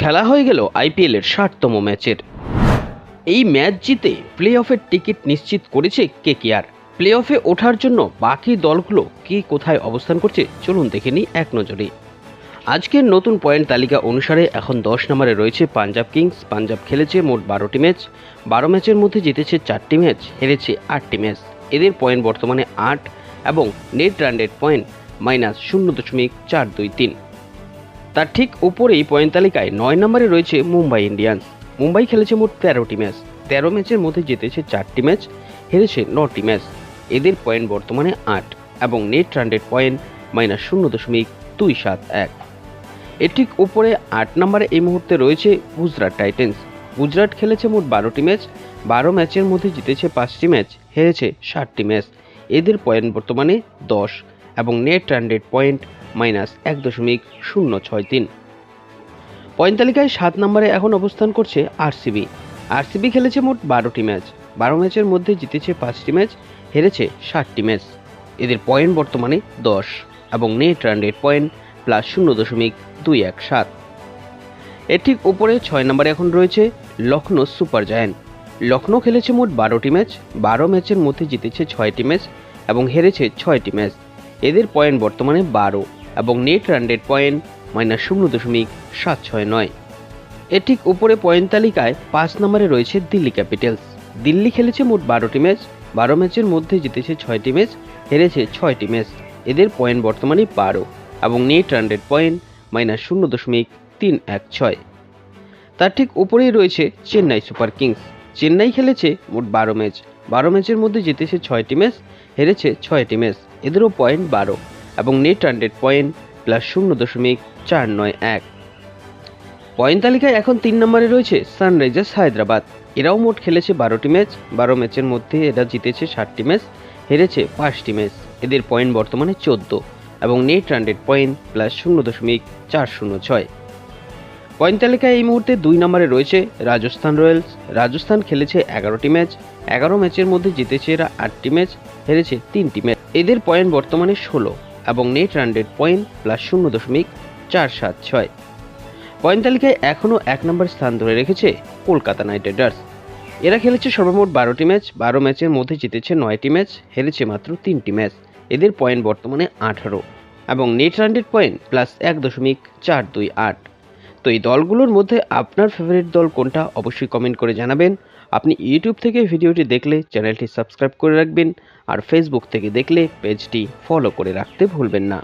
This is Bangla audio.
খেলা হয়ে গেল আইপিএলের ষাটতম ম্যাচের। এই ম্যাচ জিতে প্লে অফের টিকিট নিশ্চিত করেছে কেকেআর প্লে অফে ওঠার জন্য বাকি দলগুলো কি কোথায় অবস্থান করছে চলুন দেখে নিই এক নজরে। আজকের নতুন পয়েন্ট তালিকা অনুসারে এখন দশ নম্বরে রয়েছে পাঞ্জাব কিংস। পাঞ্জাব খেলেছে মোট বারোটি ম্যাচ। বারো ম্যাচের মধ্যে জিতেছে চারটি ম্যাচ, হেরেছে আটটি ম্যাচ। এদের পয়েন্ট বর্তমানে আট এবং net run rate point minus শূন্য দশমিক চার দুই তিন। তার ঠিক উপরেই পয়েন্ট তালিকায় নয় নম্বরে রয়েছে মুম্বাই ইন্ডিয়ান্স। মুম্বাই খেলেছে মোট তেরোটি ম্যাচ। তেরো ম্যাচের মধ্যে জিতেছে চারটি ম্যাচ, হেরেছে নটি ম্যাচ। এদের পয়েন্ট বর্তমানে আট এবং net run rate point minus শূন্য দশমিক দুই সাত এক। এর ঠিক উপরে আট নম্বরে এই মুহূর্তে রয়েছে গুজরাট টাইটেন্স। গুজরাট খেলেছে মোট বারোটি ম্যাচ, বারো ম্যাচের মধ্যে জিতেছে পাঁচটি ম্যাচ, হেরেছে ষাটটি ম্যাচ। এদের পয়েন্ট বর্তমানে দশ। এবং net run rate point minus এক দশমিক শূন্য ছয় তিন। পয়েন্ট তালিকায় সাত নম্বরে এখন অবস্থান করছে আরসিবি। আরসিবি খেলেছে মোট বারোটি ম্যাচ। বারো ম্যাচের মধ্যে জিতেছে পাঁচটি ম্যাচ, হেরেছে ষাটটি ম্যাচ। এদের পয়েন্ট বর্তমানে দশ এবং net run rate point plus শূন্য দশমিক দুই এক সাত। এর ঠিক উপরে ছয় নম্বরে এখন রয়েছে লখনৌ সুপার জায়ান্ট। লখনৌ খেলেছে মোট বারোটি ম্যাচ, বারো ম্যাচের মধ্যে জিতেছে ছয়টি ম্যাচ এবং হেরেছে ছয়টি ম্যাচ। এদের পয়েন্ট বর্তমানে বারো এবং net run rate point minus শূন্য দশমিক সাত ছয় নয়। এর ঠিক উপরে পয়েন্ট তালিকায় পাঁচ নম্বরে রয়েছে দিল্লি ক্যাপিটালস। দিল্লি খেলেছে মোট বারোটি ম্যাচ, বারো ম্যাচের মধ্যে জিতেছে ছয়টি ম্যাচ, হেরেছে ছয়টি ম্যাচ। এদের পয়েন্ট বর্তমানে বারো এবং net run rate point minus শূন্য দশমিক তিন এক ছয়। তার ঠিক উপরেই রয়েছে চেন্নাই সুপার কিংস। চেন্নাই খেলেছে মোট বারো ম্যাচ বারো ম্যাচের মধ্যে জিতেছে ছয়টি ম্যাচ, হেরেছে ছয়টি ম্যাচ। এদেরও পয়েন্ট বারো এবং নেট রেট পয়েন্ট প্লাস শূন্য দশমিক চার নয় এক। পয়েন্ট তালিকায় এখন তিন নম্বরে রয়েছে সানরাইজার্স হায়দ্রাবাদ। এরাও মোট খেলেছে বারোটি ম্যাচ, বারো ম্যাচের মধ্যে এরা জিতেছে ষাটটি ম্যাচ, হেরেছে পাঁচটি ম্যাচ। এদের পয়েন্ট বর্তমানে চোদ্দ এবং নেট রেট পয়েন্ট প্লাস শূন্য দশমিক চার শূন্য ছয়। পয়েন্ট তালিকায় এই মুহূর্তে দুই নম্বরে রয়েছে রাজস্থান রয়্যালস। রাজস্থান খেলেছে এগারোটি ম্যাচ, এগারো ম্যাচের মধ্যে জিতেছে এরা আটটি ম্যাচ, হেরেছে তিনটি ম্যাচ। এদের পয়েন্ট বর্তমানে ষোলো এবং net run rate point plus শূন্য দশমিক চার সাত ছয়। পয়েন্ট তালিকায় এখনও এক নম্বর স্থান ধরে রেখেছে কলকাতা নাইট রাইডার্স এরা খেলেছে সর্বমোট বারোটি ম্যাচ, বারো ম্যাচের মধ্যে জিতেছে নয়টি ম্যাচ, হেরেছে মাত্র তিনটি ম্যাচ। এদের পয়েন্ট বর্তমানে আঠারো এবং net run rate point plus এক দশমিক চার দুই আট। তো এই দলগুলোর মধ্যে আপনার ফেভারিট দল কোনটা অবশ্যই কমেন্ট করে জানাবেন। আপনি ইউটিউব থেকে ভিডিওটি দেখলে চ্যানেলটি সাবস্ক্রাইব করে রাখবেন আর ফেসবুক থেকে দেখলে পেজটি ফলো করে রাখতে ভুলবেন না।